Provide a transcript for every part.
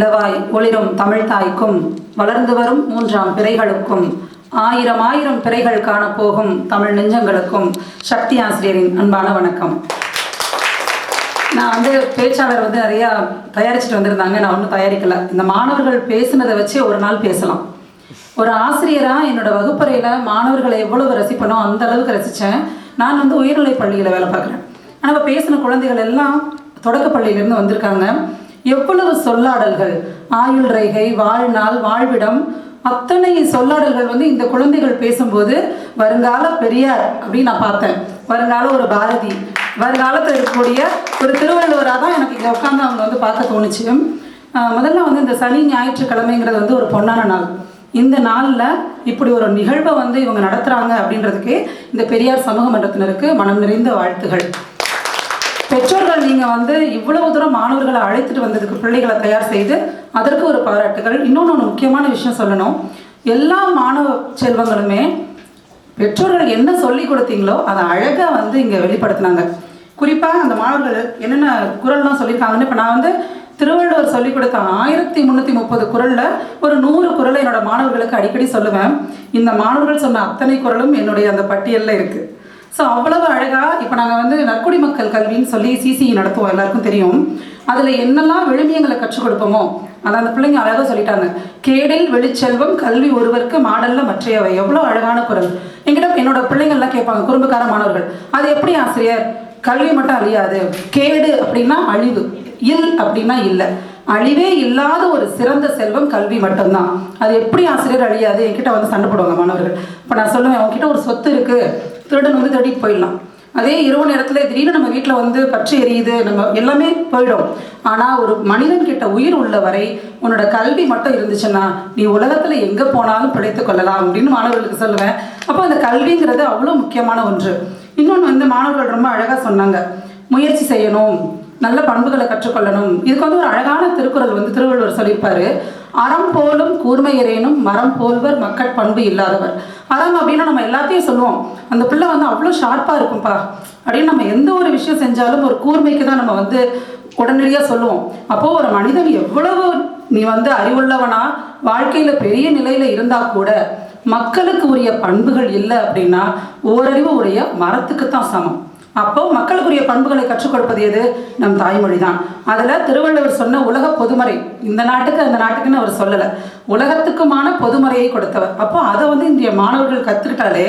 இளவாய் ஒளிரும் தமிழ் தாய்க்கும் வளர்ந்து வரும் மூன்றாம் பிறைகளுக்கும் ஆயிரம் ஆயிரம் பிறைகள் காணப்போகும் தமிழ் நெஞ்சங்களுக்கும் சக்தி ஆசிரியரின் அன்பான வணக்கம். நான் வந்து பேச்சாளர் வந்து நிறையா தயாரிச்சுட்டு வந்திருந்தாங்க. நான் ஒன்றும் தயாரிக்கல. இந்த மாணவர்கள் பேசுனதை வச்சு ஒரு நாள் பேசலாம். ஒரு ஆசிரியராக என்னோட வகுப்பறையில் மாணவர்களை எவ்வளவு ரசிப்பனோ அந்த அளவுக்கு ரசித்தேன் நான் வந்து உயர்நிலை பள்ளியில் வேலை பார்க்குறேன். ஆனால் இப்போ பேசின குழந்தைகள் எல்லாம் தொடக்க பள்ளியிலேருந்து வந்திருக்காங்க. எவ்வளவு சொல்லாடல்கள்? ஆயுள் ரேகை வாழ்நாள் வாழ்விடம். அத்தனை சொல்லாடல்கள் வந்து இந்த குழந்தைகள் பேசும்போது வருங்கால பெரியார் அப்படின்னு நான் பார்த்தேன். வருங்கால ஒரு பாரதி. வருங்காலத்தில் இருக்கக்கூடிய ஒரு திருவள்ளுவராக தான் எனக்கு இங்கே உட்காந்து அவங்க வந்து பார்க்க தோணுச்சு. முதல்ல வந்து இந்த சனி ஞாயிற்றுக்கிழமைங்கிறது வந்து ஒரு பொன்னான நாள். இந்த நாளில் இப்படி ஒரு நிகழ்வை வந்து இவங்க நடத்துகிறாங்க அப்படின்றதுக்கு இந்த பெரியார் சமூக மன்றத்தினருக்கு மனம் நிறைந்த வாழ்த்துகள். பெற்றோர்கள் நீங்கள் வந்து இவ்வளவு தூரம் மாணவர்களை அழைத்துட்டு வந்ததுக்கு பிள்ளைகளை தயார் செய்து அதற்கு ஒரு பாராட்டுகள். இன்னொன்று ஒன்று முக்கியமான விஷயம் சொல்லணும். எல்லா மாணவ செல்வங்களுமே பெற்றோர்கள் என்ன சொல்லி கொடுத்தீங்களோ அதை அழகாக வந்து இங்கே வெளிப்படுத்தினாங்க. குறிப்பாக அந்த மாணவர்கள் என்னென்ன குரல்லாம் சொல்லியிருக்காங்கன்னு இப்போ நான் வந்து திருவள்ளுவர் சொல்லிக் கொடுத்த ஆயிரத்தி முந்நூற்றி முப்பது குரலில் ஒரு நூறு குரலை என்னோட மாணவர்களுக்கு அடிக்கடி சொல்லுவேன். இந்த மாணவர்கள் சொன்ன அத்தனை குரலும் என்னுடைய அந்த பட்டியலில் இருக்குது ஸோ அவ்வளவு அழகாக இப்போ நாங்கள் வந்து நற்குடி மக்கள் கல்வின்னு சொல்லி சிசிஇ நடத்துவோம் எல்லாருக்கும் தெரியும். அதில் என்னெல்லாம் விழுமியங்களை கற்றுக் கொடுப்போமோ அதை அந்த பிள்ளைங்க அழகாக சொல்லிட்டாங்க. கேடில் வெளிச்செல்வம் கல்வி ஒருவருக்கு மாடல்ல மற்றையவை. எவ்வளோ அழகான குரல். என்கிட்ட என்னோட பிள்ளைங்கள்லாம் கேட்பாங்க குறும்புக்கார மாணவர்கள் அது எப்படி ஆசிரியர்? கல்வி மட்டும் அழியாது. கேடு அப்படின்னா அழிவு. இல் அப்படின்னா இல்லை. அழிவே இல்லாத ஒரு சிறந்த செல்வம் கல்வி மட்டும்தான். அது எப்படி ஆசிரியர் அழியாது? என்கிட்ட வந்து சண்டை போடுவாங்க மாணவர்கள். இப்போ நான் சொல்லுவேன் அவங்ககிட்ட ஒரு சொத்து இருக்குது திருடன் வந்து திருடிட்டு போயிடலாம். அதே இரவு நேரத்தில் திடீர்னு நம்ம வீட்டில் வந்து பற்றி எரியுது நம்ம எல்லாமே போயிடும். ஆனால் ஒரு மனிதன் கிட்ட உயிர் உள்ள வரை உன்னோட கல்வி மட்டும் இருந்துச்சுன்னா நீ உலகத்தில் எங்கே போனாலும் பிழைத்து கொள்ளலாம் அப்படின்னு மாணவர்களுக்கு சொல்லுவேன். அப்போ அந்த கல்விங்கிறது அவ்வளோ முக்கியமான ஒன்று. இன்னொன்று வந்து மாணவர்கள் ரொம்ப அழகாக சொன்னாங்க. முயற்சி செய்யணும் நல்ல பண்புகளை கற்றுக்கொள்ளணும். இதுக்கு வந்து ஒரு அழகான திருக்குறள் வந்து திருவள்ளுவர் சொல்லியிருப்பாரு. அறம் போலும் கூர்மையரேனும் மரம் போல்வர் மக்கட் பண்பு இல்லாதவர். அறம் அப்படின்னா நம்ம எல்லாத்தையும் சொல்லுவோம். அந்த பிள்ளை வந்து அவ்வளோ ஷார்ப்பாக இருக்கும்ப்பா அப்படின்னு நம்ம எந்த ஒரு விஷயம் செஞ்சாலும் ஒரு கூர்மைக்கு தான் நம்ம வந்து உடனடியாக சொல்லுவோம். அப்போது ஒரு மனிதன் எவ்வளவு நீ வந்து அறிவுள்ளவனா வாழ்க்கையில் பெரிய நிலையில் இருந்தால் கூட மக்களுக்கு உரிய பண்புகள் இல்லை அப்படின்னா ஓரறிவு உடைய மரத்துக்கு தான் சமம். அப்போ மக்களுக்குரிய பண்புகளை கற்றுக் கொடுப்பது எது? நம் தாய்மொழி தான் அதில் திருவள்ளுவர் சொன்ன உலக பொதுமறை இந்த நாட்டுக்கு அந்த நாட்டுக்குன்னு அவர் சொல்லலை. உலகத்துக்குமான பொதுமறையை கொடுத்தவர். அப்போ அதை வந்து இன்றைய மாணவர்கள் கற்றுக்கிட்டாலே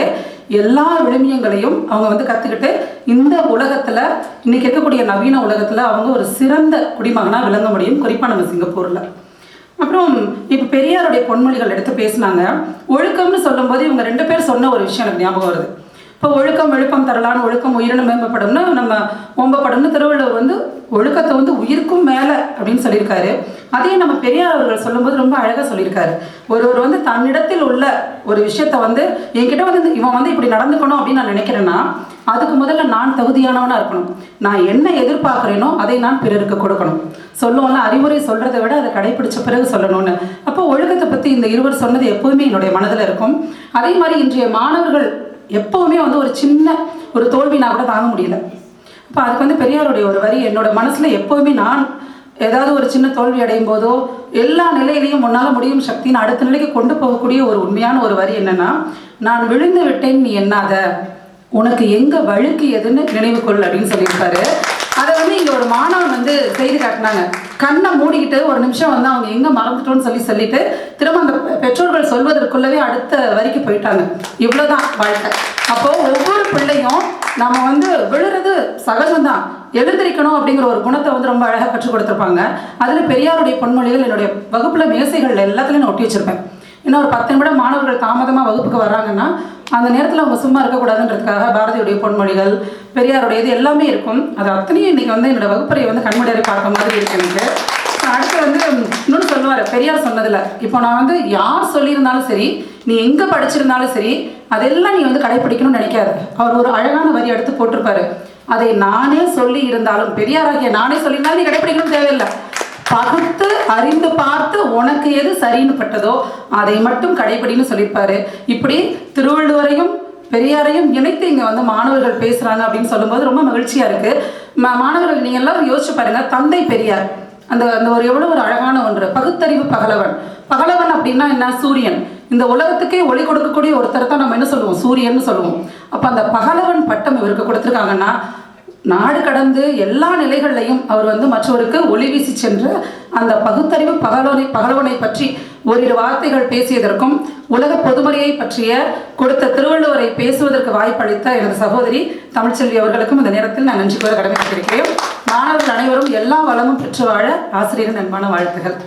எல்லா விழுமியங்களையும் அவங்க வந்து கற்றுக்கிட்டு இந்த உலகத்தில் இன்னைக்கு இருக்கக்கூடிய நவீன உலகத்தில் அவங்க ஒரு சிறந்த குடிமகனாக விளங்க முடியும். குறிப்பாக நம்ம சிங்கப்பூரில். அப்புறம் இப்போ பெரியாருடைய பொன்மொழிகள் எடுத்து பேசினாங்க. ஒழுக்கம்னு சொல்லும்போது இவங்க ரெண்டு பேர் சொன்ன ஒரு விஷயம் எனக்கு ஞாபகம் வருது. இப்போ ஒழுக்கம் விழுப்பம் தரலான்னு ஒழுக்கம் உயிரினம் மேம்பப்படும்னு நம்ம ஓம்பப்படும்னு திருவள்ளுவர் வந்து ஒழுக்கத்தை வந்து உயிருக்கும் மேலே அப்படின்னு சொல்லியிருக்காரு. அதையும் நம்ம பெரியார் அவர்கள் சொல்லும்போது ரொம்ப அழகாக சொல்லியிருக்காரு. ஒருவர் வந்து தன்னிடத்தில் உள்ள ஒரு விஷயத்த வந்து என்கிட்ட வந்து இவன் வந்து இப்படி நடந்துக்கணும் அப்படின்னு நான் நினைக்கிறேன்னா அதுக்கு முதல்ல நான் தகுதியானவனாக இருக்கணும். நான் என்ன எதிர்பார்க்குறேனோ அதை நான் பிறருக்கு கொடுக்கணும். சொல்லுவோம்ல அறிவுரை சொல்கிறத விட அதை கடைபிடிச்ச பிறகு சொல்லணும்னு. அப்போ ஒழுக்கத்தை பற்றி இந்த இருவர் சொன்னது எப்போதுமே என்னுடைய மனதில் இருக்கும். அதே மாதிரி இன்றைய மாணவர்கள் எப்போவுமே வந்து ஒரு சின்ன ஒரு தோல்வினா கூட தாங்க முடியல. அப்போ அதுக்கு வந்து பெரியாருடைய ஒரு வரி என்னோட மனசில் எப்போவுமே நான் ஏதாவது ஒரு சின்ன தோல்வி அடையும் போதோ எல்லா நிலையிலையும் முன்னால் முடியும் சக்தின்னு அடுத்த நிலைக்கு கொண்டு போகக்கூடிய ஒரு உண்மையான ஒரு வரி என்னென்னா நான் விழுந்து விட்டேன் நீ என்னாத? உனக்கு எங்கே வழுக்கு எதுன்னு நினைவு கொள் அப்படின்னு சொல்லியிருப்பாரு. இங்க ஒரு மாணவன் வந்து செய்து காட்டினாங்க. கண்ணை மூடிக்கிட்டு ஒரு நிமிஷம் வந்து அவங்க எங்க மறந்துட்டோம்னு சொல்லி சொல்லிட்டு திரும்ப அந்த பெற்றோர்கள் சொல்வதற்குள்ளவே அடுத்த வரிக்கு போயிட்டாங்க. இவ்வளவுதான் வாழ்க்கை. அப்போ ஒவ்வொரு பிள்ளையும் நம்ம வந்து விழுறது சகஜம்தான். எழுந்திருக்கணும் அப்படிங்கிற ஒரு குணத்தை வந்து ரொம்ப அழகாக கற்றுக் கொடுத்துருப்பாங்க. அதில் பெரியாருடைய பொன்மொழிகள் என்னுடைய வகுப்பில் மேசைகள் எல்லாத்துலையும் நான் ஒட்டி வச்சிருப்பேன். இன்னும் ஒரு பத்து நிமிடம் மாணவர்கள் தாமதமாக வகுப்புக்கு வர்றாங்கன்னா அந்த நேரத்தில் அவங்க சும்மா இருக்கக்கூடாதுன்றதுக்காக பாரதியுடைய பொன்மொழிகள் பெரியாருடைய இது எல்லாமே இருக்கும். அது அத்தனையும் இன்னைக்கு வந்து என்னோட வகுப்பறையை வந்து கண்மடியாரை பார்க்க மாதிரி இருக்கு எனக்கு. அடுத்து வந்து இன்னொன்று சொல்லுவார் பெரியார் சொன்னதில் இப்போ நான் வந்து யார் சொல்லியிருந்தாலும் சரி நீ எங்கே படிச்சிருந்தாலும் சரி அதெல்லாம் நீ வந்து கடைப்பிடிக்கணும்னு நினைக்காது. அவர் ஒரு அழகான வரி எடுத்து போட்டிருப்பாரு. அதை நானே சொல்லி இருந்தாலும் பெரியாராகிய நானே சொல்லியிருந்தாலும் நீ கடைப்பிடிக்கணும்னு தேவையில்லை. பகுத்து அறிந்து பார்த்து உனக்கு எது சரின்னு பட்டதோ அதை மட்டும் கடைபிடின்னு சொல்லியிருப்பாரு. இப்படி திருவள்ளுவரையும் பெரியாரையும் இணைத்து இங்கே வந்து மாணவர்கள் பேசுகிறாங்க அப்படின்னு சொல்லும்போது ரொம்ப மகிழ்ச்சியாக இருக்குது மா மாணவர்கள் நீங்கள் எல்லாம் யோசிச்சு பாருங்க தந்தை பெரியார் அந்த அந்த ஒரு எவ்வளோ ஒரு அழகான ஒன்று பகுத்தறிவு பகலவன். பகலவன் அப்படின்னா என்ன? சூரியன். இந்த உலகத்துக்கே ஒளி கொடுக்கக்கூடிய ஒருத்தர் தான் நம்ம என்ன சொல்லுவோம்? சூரியன்னு சொல்லுவோம். அப்போ அந்த பகலவன் பட்டம் இவருக்கு கொடுத்துருக்காங்கன்னா நாடு கடந்து எல்லா நிலைகள்லையும் அவர் வந்து மற்றவருக்கு ஒளி வீசி சென்ற அந்த பகுத்தறிவு பகலவனை பகலவனை பற்றி ஓரிரு வார்த்தைகள் பேசியதற்கும் உலக பொதுமறையை பற்றிய கொடுத்த திருவள்ளுவரை பேசுவதற்கு வாய்ப்பளித்த எனது சகோதரி தமிழ்ச்செல்வி அவர்களுக்கும் இந்த நேரத்தில் நான் நன்றி கூற கடமைப்பட்டிருக்கிறேன். மாணவர்கள் அனைவரும் எல்லா வளமும் பெற்று வாழ ஆசிரியரின் அன்பான வாழ்த்துகள்.